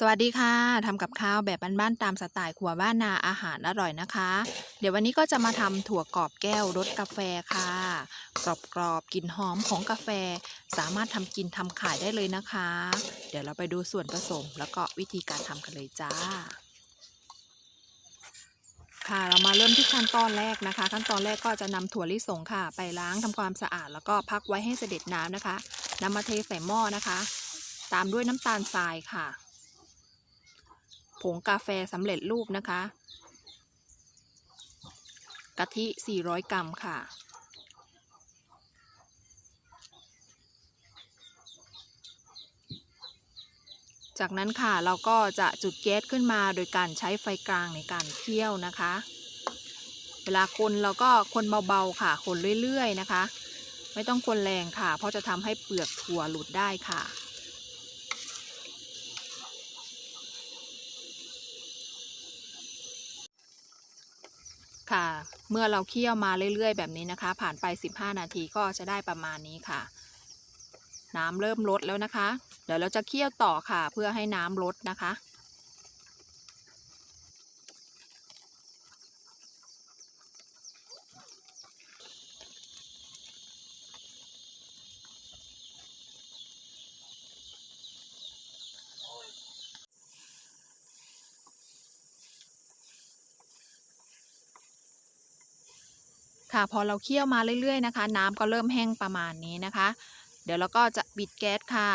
สวัสดีค่ะทำกับข้าวแบบบ้านๆตามสไตล์ครัวบ้านนาอาหารอร่อยนะคะ เดี๋ยววันนี้ก็จะมาทำถั่วกรอบแก้วรสกาแฟค่ะ กรอบๆกลิ่นหอมของกาแฟ สามารถทำกินทำขายได้เลยนะคะ เดี๋ยวเราไปดูส่วนผสมแล้วก็วิธีการทำกันเลยจ้า ค่ะเรามาเริ่มที่ขั้นตอนแรกนะคะ ขั้นตอนแรกก็จะนำถั่วลิสงค่ะ ไปล้างทำความสะอาด แล้วก็พักไว้ให้เสด็จน้ำนะคะนำมาเทใส่หม้อนะคะ ตามด้วยน้ำตาลทรายค่ะ งกาแฟสำเร็จรูปนะคะ กะทิ 400 กรัมค่ะ จากนั้นค่ะเราก็จะจุดแก๊สขึ้นมาโดยการใช้ไฟกลางในการเคี่ยวนะคะ เวลาคนเราก็คนเบาๆค่ะ คนเรื่อยๆนะคะ ไม่ต้องคนแรงค่ะ เพราะจะทำให้เปลือกถั่วหลุดได้ค่ะ ค่ะ เมื่อเราเคี่ยวมาเรื่อยๆ แบบนี้นะคะ ผ่านไป 15 นาทีก็จะได้ประมาณนี้ค่ะ น้ำเริ่มลดแล้วนะคะ เดี๋ยวเราจะเคี่ยวต่อค่ะ เพื่อให้น้ำลดนะคะ ค่ะ พอเราเคี่ยวมาเรื่อยๆนะคะ น้ำก็เริ่มแห้งประมาณนี้นะคะ เดี๋ยวเราก็จะปิดแก๊สค่ะ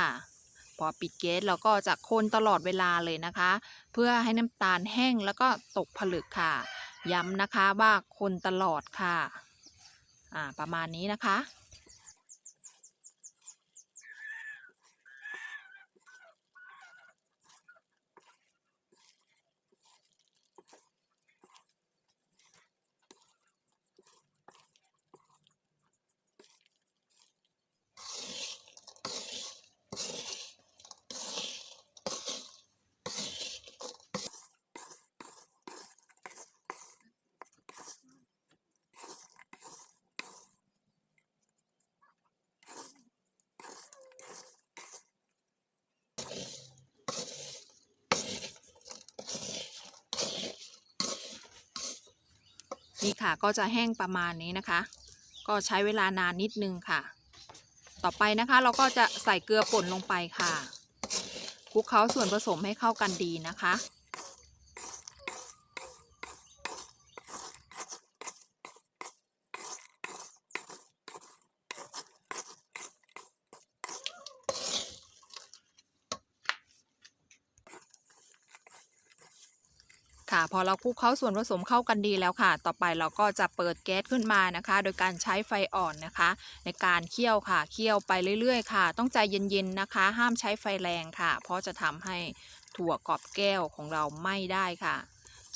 พอปิดแก๊สเราก็จะคนตลอดเวลาเลยนะคะ เพื่อให้น้ำตาลแห้งแล้วก็ตกผลึกค่ะ ย้ำนะคะว่าคนตลอดค่ะ อ่าประมาณนี้นะคะ นี่ค่ะก็จะแห้งประมาณนี้นะคะ ก็ใช้เวลานานนิดนึงค่ะ ต่อไปนะคะเราก็จะใส่เกลือป่นลงไปค่ะคลุกเคล้าส่วนผสมให้เข้ากันดีนะคะ ค่ะ พอเราคลุกเคล้าส่วนผสมเข้ากันดีแล้วค่ะ ต่อไปเราก็จะเปิดแก๊สขึ้นมานะคะ โดยการใช้ไฟอ่อนนะคะ ในการเคี่ยวค่ะ เคี่ยวไปเรื่อยๆ ค่ะ ต้องใจเย็นๆนะคะ ห้ามใช้ไฟแรงค่ะ เพราะจะทำให้ถั่วกรอบแก้วของเราไหม้ได้ค่ะ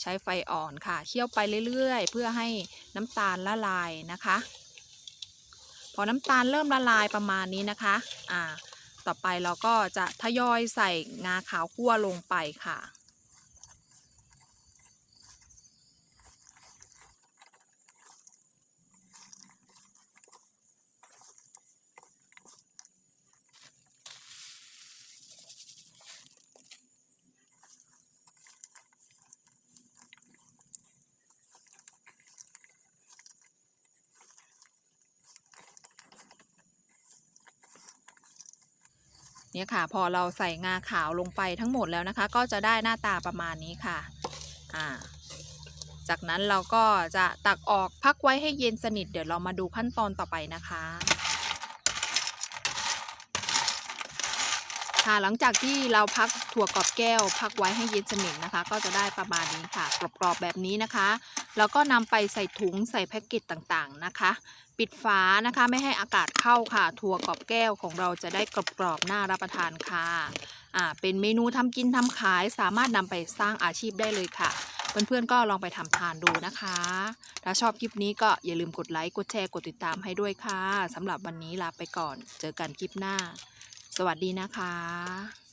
ใช้ไฟอ่อนค่ะ เคี่ยวไปเรื่อยๆ เพื่อให้น้ำตาลละลายนะคะ พอน้ำตาลเริ่มละลายประมาณนี้นะคะ อ่า ต่อไปเราก็จะทยอยใส่งาขาวคั่วลงไปค่ะ เนี่ยค่ะ พอเราใส่งาขาวลงไปทั้งหมดแล้วนะคะ ก็จะได้หน้าตาประมาณนี้ค่ะอ่าจากนั้นเราก็จะตักออกพักไว้ให้เย็นสนิท เดี๋ยวเรามาดูขั้นตอนต่อไปนะคะ ค่ะหลังจากที่เราพักถั่วกรอบแก้ว พักไว้ให้เย็นสนิทนะคะ ก็จะได้ประมาณนี้ค่ะกรอบๆแบบนี้นะคะ แล้วก็นำไปใส่ถุงใส่แพ็กเกจต่างๆนะคะ ปิดฝานะคะไม่ให้อากาศเข้าค่ะ ถั่วกรอบแก้วของเราจะได้กรอบๆน่ารับประทานค่ะอ่าเป็นเมนูทำกินทำขายสามารถนำไปสร้างอาชีพได้เลยค่ะ เพื่อนๆก็ลองไปทำทานดูนะคะ ถ้าชอบคลิปนี้ก็อย่าลืมกดไลค์กดแชร์กดติดตามให้ด้วยค่ะสำหรับวันนี้ลาไปก่อน เจอกันคลิปหน้า สวัสดีนะคะ